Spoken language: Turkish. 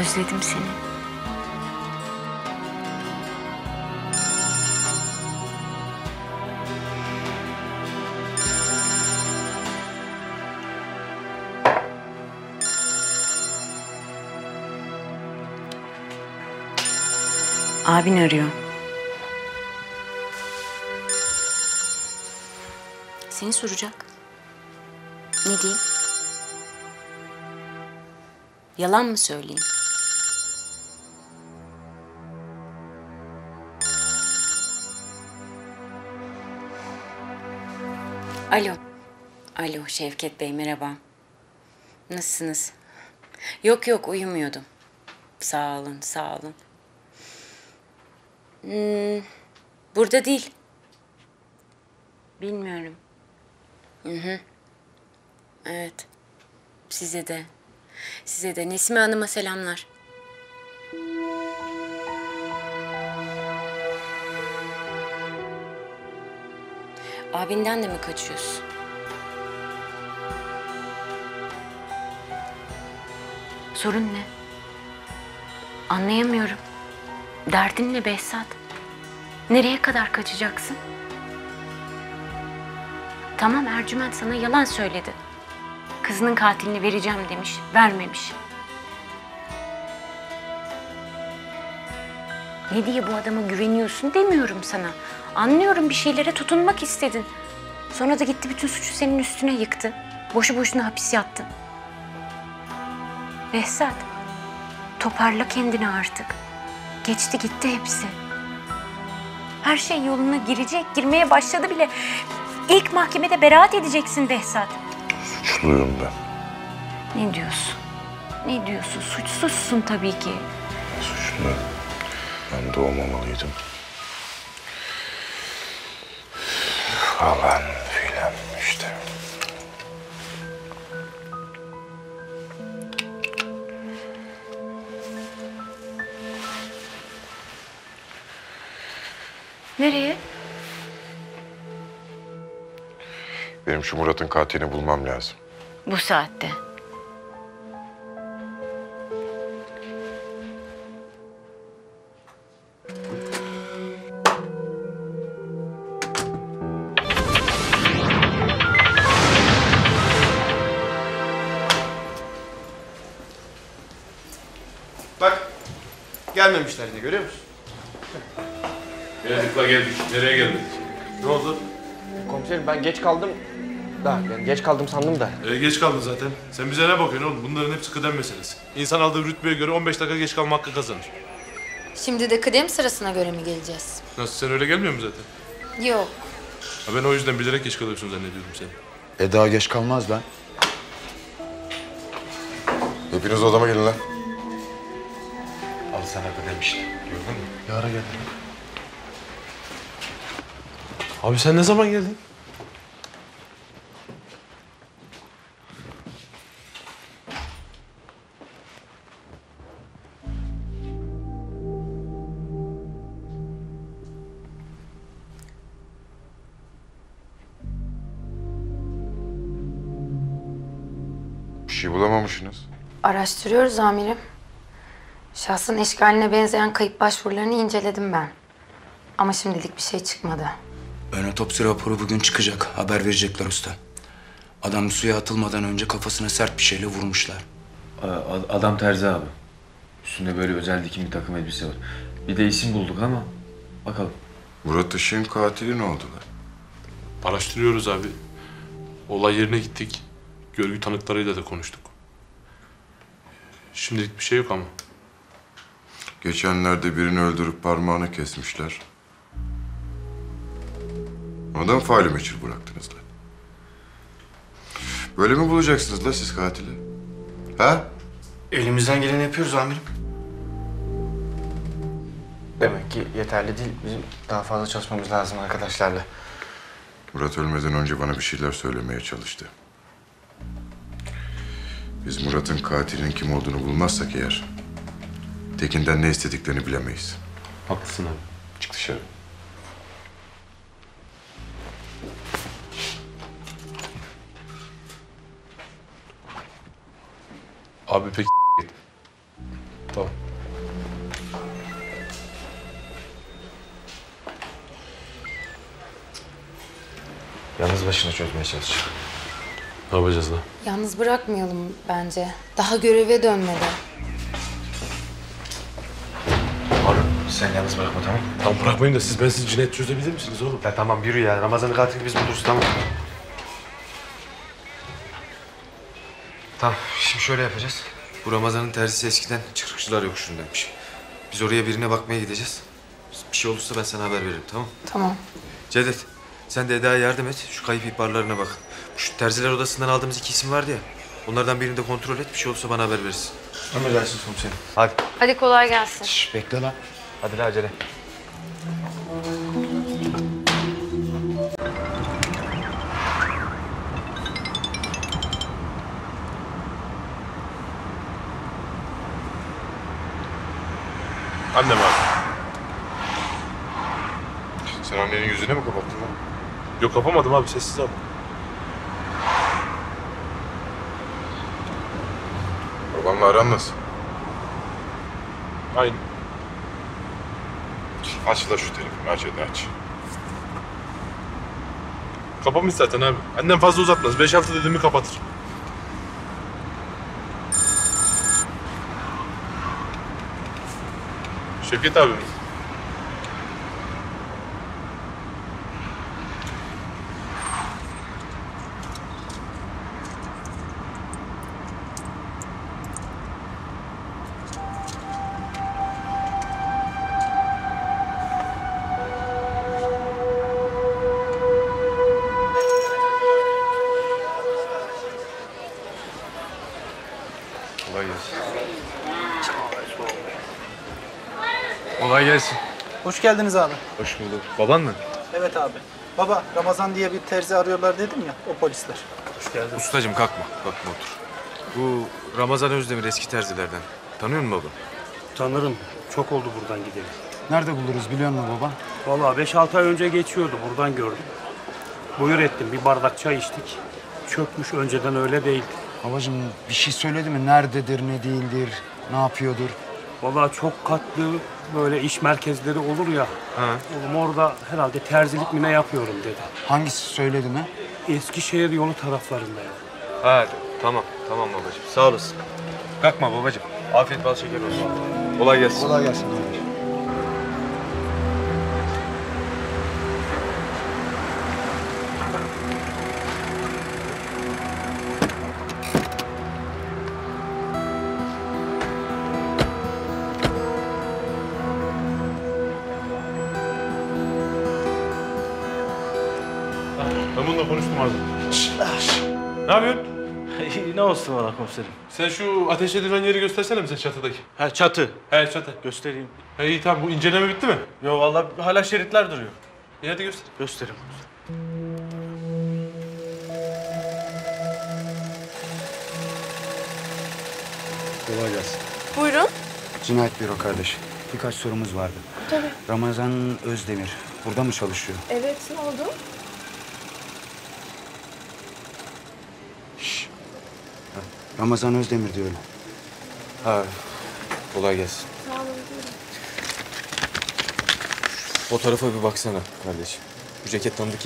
Özledim seni. Abin arıyor. Seni soracak. Ne diyeyim? Yalan mı söyleyeyim? Alo. Alo Şevket Bey merhaba. Nasılsınız? Yok yok uyumuyordum. Sağ olun sağ olun. Hmm, burada değil. Bilmiyorum. Hı hı. Evet. Size de. Size de. Nesime Hanım'a selamlar. Abinden de mi kaçıyorsun? Sorun ne? Anlayamıyorum. Derdin ne Behzat? Nereye kadar kaçacaksın? Tamam Ercüment sana yalan söyledi. Kızının katilini vereceğim demiş, vermemiş. Ne diye bu adama güveniyorsun demiyorum sana. Anlıyorum bir şeylere tutunmak istedin. Sonra da gitti bütün suçu senin üstüne yıktı. Boşu boşuna hapis yattın. Behzat, toparla kendini artık. Geçti gitti hepsi. Her şey yoluna girecek, girmeye başladı bile. İlk mahkemede beraat edeceksin Behzat. Suçluyum ben. Ne diyorsun? Ne diyorsun? Suçsuzsun tabii ki. Suçlu. Ben doğmamalıydım. Falan filan işte. Nereye? Benim şu Murat'ın katilini bulmam lazım. Bu saatte. Gelmemişler yine görüyor musun? Geldik la geldik. Nereye geldik? Ne oldu? Komiserim ben geç kaldım da yani geç kaldım sandım da. Ee, geç kaldın zaten. Sen bize ne bakıyorsun oğlum? Bunların hepsi kıdem meselesi. İnsan aldığı rütbeye göre 15 dakika geç kalma hakkı kazanır. Şimdi de kıdem sırasına göre mi geleceğiz? Nasıl sen öyle gelmiyor mu zaten? Yok. Ha, ben o yüzden bilerek geç kalıyorsun zannediyordum seni. E daha geç kalmaz lan. Hepiniz odama gelin lan. Sana da demiştim. Gördün mü? Yara geldi. Abi sen ne zaman geldin? Bir şey bulamamışsınız. Araştırıyoruz amirim. Şahsın eşkaline benzeyen kayıp başvurularını inceledim ben. Ama şimdilik bir şey çıkmadı. Ön otopsi raporu bugün çıkacak. Haber verecekler usta. Adam suya atılmadan önce kafasına sert bir şeyle vurmuşlar. A- Adam terzi abi. Üstünde böyle özel dikim bir takım elbise var. Bir de isim bulduk ama bakalım. Murat Işık'ın katili ne oldu lan? Araştırıyoruz abi. Olay yerine gittik. Görgü tanıklarıyla da konuştuk. Şimdilik bir şey yok ama. Geçenlerde birini öldürüp parmağını kesmişler. Ondan faili meçhul bıraktınız lan. Böyle mi bulacaksınız la siz katili? Ha? Elimizden geleni yapıyoruz amirim. Demek ki yeterli değil. Bizim daha fazla çalışmamız lazım arkadaşlarla. Murat ölmeden önce bana bir şeyler söylemeye çalıştı. Biz Murat'ın katilinin kim olduğunu bulmazsak eğer... Tekin'den ne istediklerini bilemeyiz. Haklısın abi. Çık dışarı. Abi peki git. Tamam. Yalnız başına çözmeye çalış. Ne yapacağız lan? Yalnız bırakmayalım bence. Daha göreve dönmedi. Sen yalnız bırakma tamam mı? Tamam bırakmayın da siz ben siz cinayet çözebilir misiniz oğlum? Ya tamam yürü ya. Ramazan'ın katilini biz buluruz tamam Tamam şimdi şöyle yapacağız. Bu Ramazan'ın terzisi eskiden çıkrıkçılar yokuşundaymış. Biz oraya birine bakmaya gideceğiz. Bir şey olursa ben sana haber veririm tamam Tamam. Cevdet sen de Eda'ya yardım et. Şu kayıp ihbarlarına bakın. Şu terziler odasından aldığımız iki isim vardı ya. Onlardan birini de kontrol et. Bir şey olursa bana haber verirsin. Emredersiniz komiserim. Hadi. Hadi kolay gelsin. Şş, bekle lan. Hadi la acele. Annem abi. Sen annenin yüzüne mi kapattın lan? Yok kapamadım abi sessiz abi. Babanla aran nasıl? Aynı. Aç da şu telefonu aç hadi aç. Kapamış zaten abi. Annem fazla uzatmaz. Beş hafta dediğimi kapatır. Şevket abi Kolay gelsin. Hoş geldiniz abi. Hoş bulduk. Baban mı? Evet abi. Baba Ramazan diye bir terzi arıyorlar dedim ya o polisler. Ustacığım kalkma. Kalkma otur. Bu Ramazan Özdemir eski terzilerden. Tanıyor musun baba? Tanırım. Çok oldu buradan gideli. Nerede buluruz biliyor musun baba? Vallahi 5-6 ay önce geçiyordu. Buradan gördüm. Buyur ettim. Bir bardak çay içtik. Çökmüş. Önceden öyle değildi. Babacığım bir şey söyledi mi? Nerededir, ne değildir, ne yapıyordur? Vallahi çok katlı böyle iş merkezleri olur ya. Ha. Oğlum orada herhalde terzilik mi ne yapıyorum dedi. Hangisi söyledi mi? Eskişehir yolu taraflarında ya. Ha tamam. Tamam babacığım. Sağ olasın. Kalkma babacığım. Afiyet bal şeker olsun. Kolay gelsin. Kolay gelsin konuştum abi. Ne yapıyorsun? ne olsun valla komiserim? Sen şu ateş edilen yeri göstersene bize çatıdaki. Ha çatı. He çatı. Göstereyim. He iyi tamam bu inceleme bitti mi? Yo valla hala şeritler duruyor. İyi hadi göster. Göstereyim. Kolay gelsin. Buyurun. Cinayet büro kardeş. Birkaç sorumuz vardı. Tabii. Ramazan Özdemir. Burada mı çalışıyor? Evet, ne oldu? Ramazan Özdemir diyorum. Ha. Kolay gelsin. Sağ olun. Fotoğrafa bir baksana kardeşim. Bu ceket tanıdık